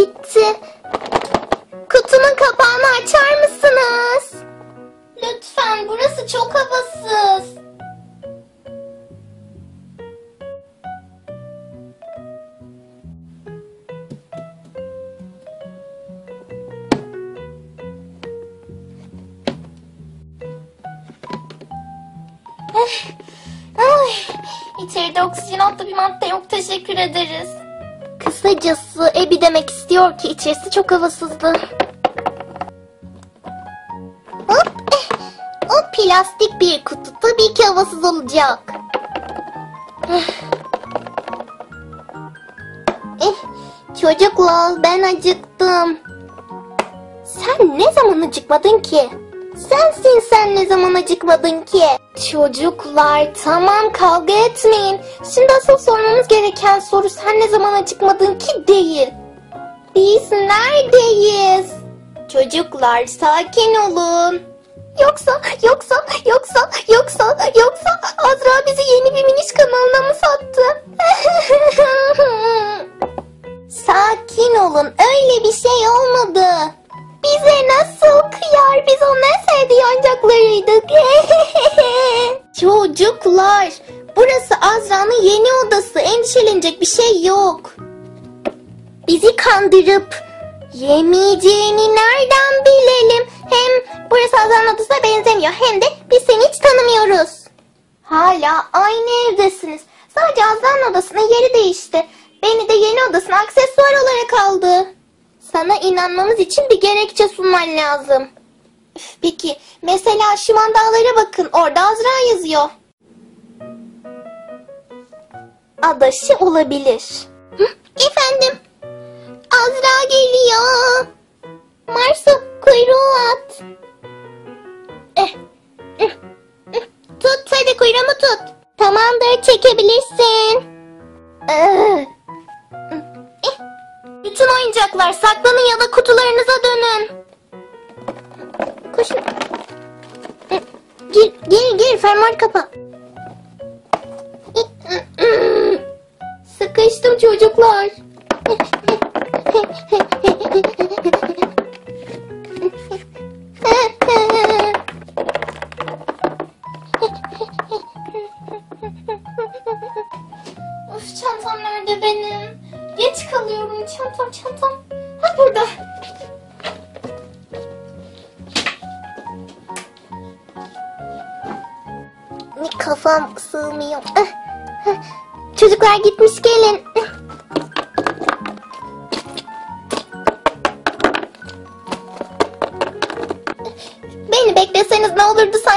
Gitti. Kutunun kapağını açar mısınız? Lütfen burası çok havasız. Ay, içeride oksijen adlı bir madde yok teşekkür ederiz. Kısacası Ebi demek istiyor ki içerisi çok havasızdı. Hop, eh, o plastik bir kutu tabii ki havasız olacak. Eh. Eh, çocuklar ben acıktım. Sen ne zaman acıkmadın ki? Sensin sen ne zaman acıkmadın ki? Çocuklar tamam kavga etmeyin. Şimdi asıl sormamız gereken soru sen ne zaman acıkmadın ki değil. Biz neredeyiz? Çocuklar sakin olun. Yoksa, yoksa, yoksa, Bizi kandırıp yemeyeceğini nereden bilelim? Hem burası Azra'nın odasına benzemiyor hem de biz seni hiç tanımıyoruz. Hala aynı evdesiniz. Sadece Azra'nın odasının yeri değişti. Beni de yeni odasına aksesuar olarak aldı. Sana inanmamız için bir gerekçe sunman lazım. Üf, Peki mesela şu mandallara bakın orada Azra yazıyor. Adaşı olabilir. Hı, efendim. Azra geliyor. Marsu kuyruğu at. Eh, eh, eh. Tut hadi kuyruğumu tut. Tamamdır çekebilirsin. Bütün oyuncaklar saklanın ya da kutularınıza dönün. Koşun. Eh, Gir, gir, gir fermuar kapa. Sıkıştım çocuklar.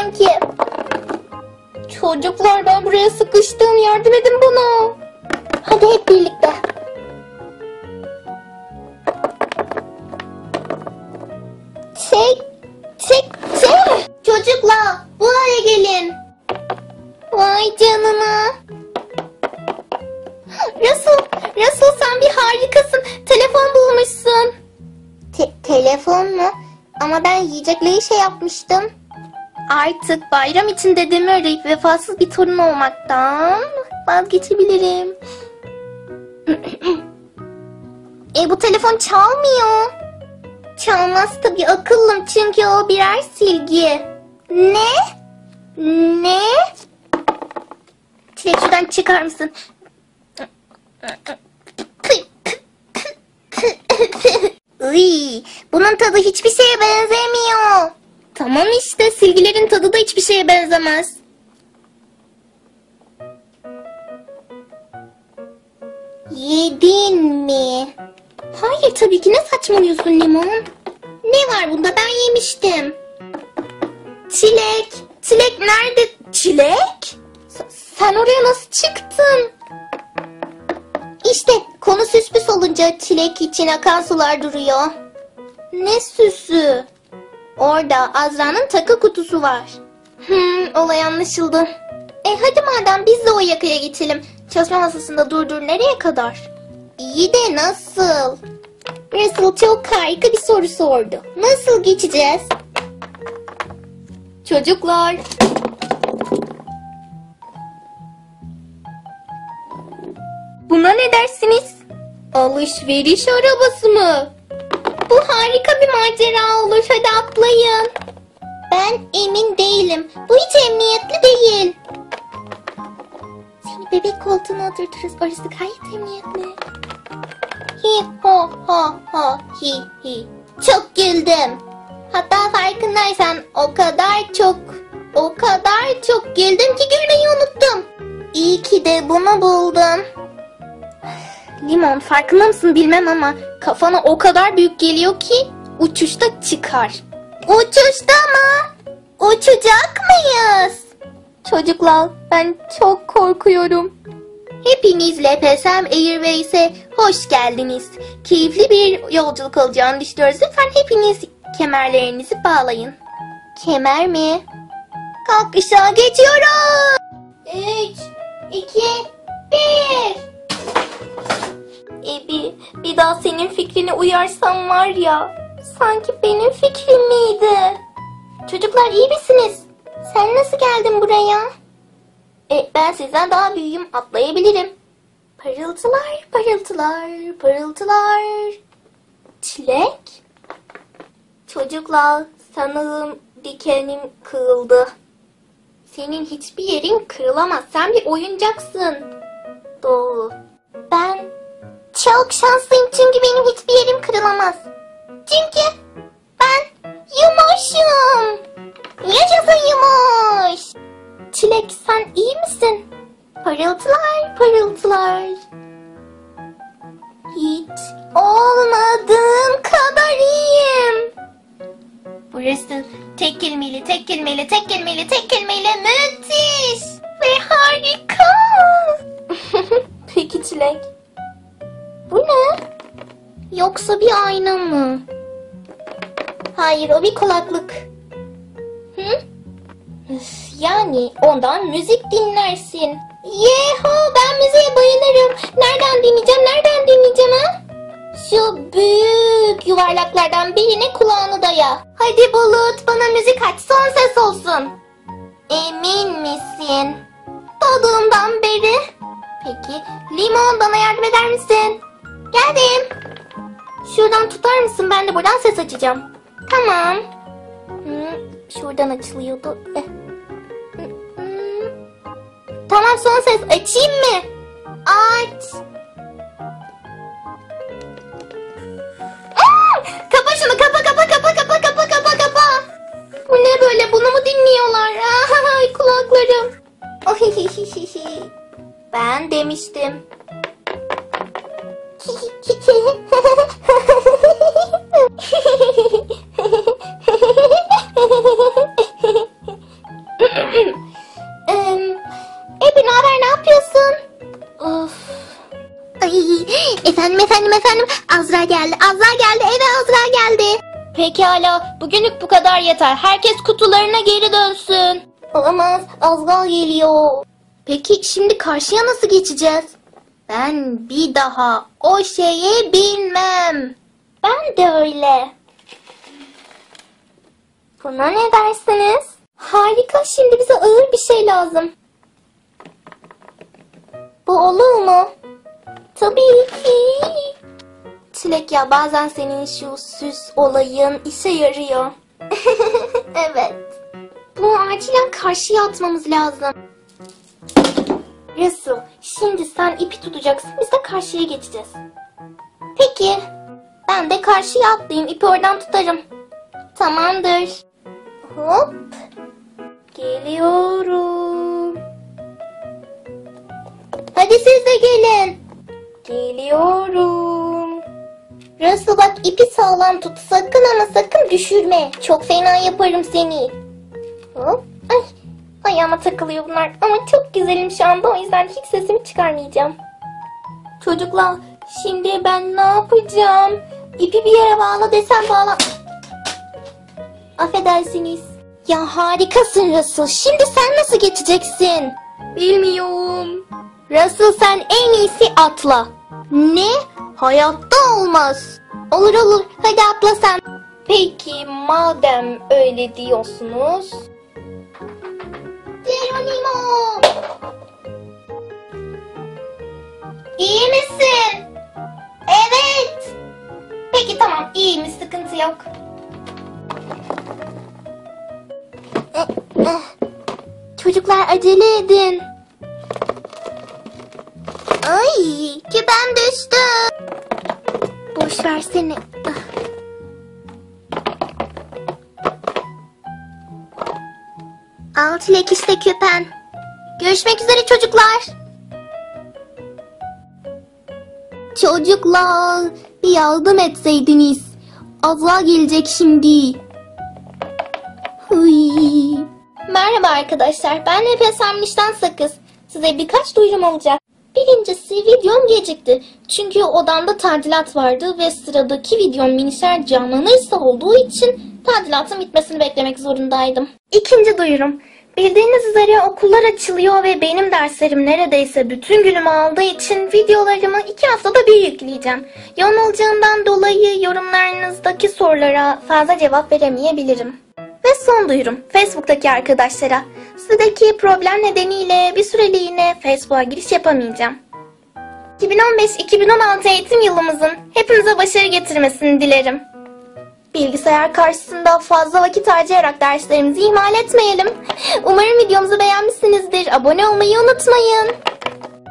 Sanki? Çocuklar ben buraya sıkıştım. Yardım edin bana. Hadi hep birlikte. Çek, çek, çek. Çocuklar buraya gelin. Vay canına. Russell, Russell sen bir harikasın. Telefon bulmuşsun. telefon mu? Ama ben yiyecekleri şey yapmıştım. Artık bayram için dedemi arayıp vefasız bir torun olmaktan vazgeçebilirim. e bu telefon çalmıyor. Çalmaz tabii akıllım çünkü o birer silgi. Ne? Ne? Çilek çıkar mısın? Iy, bunun tadı hiçbir şeye benzemiyor. Tamam işte silgilerin tadı da hiçbir şeye benzemez. Yedin mi? Hayır tabii ki ne saçmalıyorsun limon? Ne var bunda ben yemiştim. Çilek, çilek nerede? Çilek? S- sen oraya nasıl çıktın? İşte konu süs püs olunca çilek için akan sular duruyor. Ne süsü? Orada Azra'nın takı kutusu var. Hmm, olay anlaşıldı. E hadi madem biz de o yakaya geçelim. Çalışma masasında durdur nereye kadar? İyi de nasıl? Russell çok harika bir soru sordu. Nasıl geçeceğiz? Çocuklar. Buna ne dersiniz? Alışveriş arabası mı? Bu harika bir macera olur. Hadi atlayın. Ben emin değilim. Bu hiç emniyetli değil. Seni bebek koltuğuna oturturuz. Orası gayet emniyetli. Hi ho ho ho hi hi. Çok güldüm. Hatta farkındaysan o kadar çok o kadar çok güldüm ki gülmeyi unuttum. İyi ki de bunu buldum. Limon farkında mısın bilmem ama kafana o kadar büyük geliyor ki uçuşta çıkar. Uçuşta mı? Uçacak mıyız? Çocuklar ben çok korkuyorum. Hepiniz LPSM Airways'e hoş geldiniz. Keyifli bir yolculuk olacağını düşünüyoruz. Lütfen hepiniz kemerlerinizi bağlayın. Kemer mi? Kalkışa geçiyoruz. 3, 2, 1. Bir daha senin fikrine uyarsam var ya, sanki benim fikrim miydi? Çocuklar iyi misiniz? Sen nasıl geldin buraya? E, ben sizden daha büyüğüm, atlayabilirim. Parıltılar, parıltılar, parıltılar. Çilek? Çocuklar, sanırım dikenim kırıldı. Senin hiçbir yerin kırılamaz. Sen bir oyuncaksın. Doğru. Ben çok şanslıyım çünkü benim hiçbir yerim kırılamaz. Çünkü ben yumuşum. Yaşasın yumuş. Çilek sen iyi misin? Parıltılar parıltılar. Hiç olmadığım kadar iyiyim. Burası tek kelimeyle, tek kelimeyle, tek kelimeyle, tek kelimeyle müthiş ve harika. Peki Çilek. Bu ne? Yoksa bir ayna mı? Hayır o bir kulaklık. Hı? Yani ondan müzik dinlersin. Yeho ben müziğe bayılırım. Nereden dinleyeceğim nereden dinleyeceğim ha? Şu büyük yuvarlaklardan birine kulağını daya. Hadi Bulut bana müzik aç son ses olsun. Emin misin? Doğduğumdan beri. Peki Limon bana yardım eder misin? Geldim. Şuradan tutar mısın? Ben de buradan ses açacağım. Tamam. Hı, şuradan açılıyordu. Eh. Hı. Tamam son ses açayım mı? Aç. Aa! Kapa şunu kapa kapa kapa kapa kapa kapa kapa. Bu ne böyle bunu mu dinliyorlar? Ay kulaklarım. Ben demiştim. Yapıyorsun? Of. Ay, efendim efendim efendim Azra geldi Azra geldi eve Azra geldi. Pekala bugünlük bu kadar yeter. Herkes kutularına geri dönsün. Olamaz Azra geliyor. Peki şimdi karşıya nasıl geçeceğiz? Ben bir daha o şeye binmem. Ben de öyle. Buna ne dersiniz? Harika şimdi bize ağır bir şey lazım. Bu olur mu? Tabii ki. Çilek ya bazen senin şu süs olayın işe yarıyor. evet. Bunu acilen karşıya atmamız lazım. Russell, şimdi sen ipi tutacaksın. Biz de karşıya geçeceğiz. Peki. Ben de karşıya atlayayım. ipi oradan tutarım. Tamamdır. Hop. Geliyorum. Hadi siz de gelin. Geliyorum. Russell bak ipi sağlam tut. Sakın ama sakın düşürme. Çok fena yaparım seni. Hop. Ay. Ayağıma takılıyor bunlar. Ama çok güzelim şu anda. O yüzden hiç sesimi çıkarmayacağım. Çocuklar şimdi ben ne yapacağım? İpi bir yere bağla desem bağla. Affedersiniz. Ya harikasın Russell. Şimdi sen nasıl geçeceksin? Bilmiyorum. Russell sen en iyisi atla. Ne? Hayatta olmaz. Olur olur hadi atla sen. Peki madem öyle diyorsunuz. Geronimo! İyi misin? Evet. Peki tamam iyiyim sıkıntı yok. Çocuklar acele edin. Ay küpem düştü. Boş versene. Al çilek işte küpen. Görüşmek üzere çocuklar. Çocuklar bir yardım etseydiniz. Azra gelecek şimdi. Hıy. Merhaba arkadaşlar. Ben Nefes Amniş'ten Sakız. Size birkaç duyurum olacak. Birincisi videom gecikti. Çünkü odamda tadilat vardı ve sıradaki videom minişer canlanırsa olduğu için tadilatın bitmesini beklemek zorundaydım. İkinci duyurum. Bildiğiniz üzere okullar açılıyor ve benim derslerim neredeyse bütün günümü aldığı için videolarımı iki haftada bir yükleyeceğim. Yoğun olacağından dolayı yorumlarınızdaki sorulara fazla cevap veremeyebilirim. Ve son duyurum Facebook'taki arkadaşlara. Sizdeki problem nedeniyle bir süreliğine Facebook'a giriş yapamayacağım. 2015-2016 eğitim yılımızın hepimize başarı getirmesini dilerim. Bilgisayar karşısında fazla vakit harcayarak derslerimizi ihmal etmeyelim. Umarım videomuzu beğenmişsinizdir. Abone olmayı unutmayın.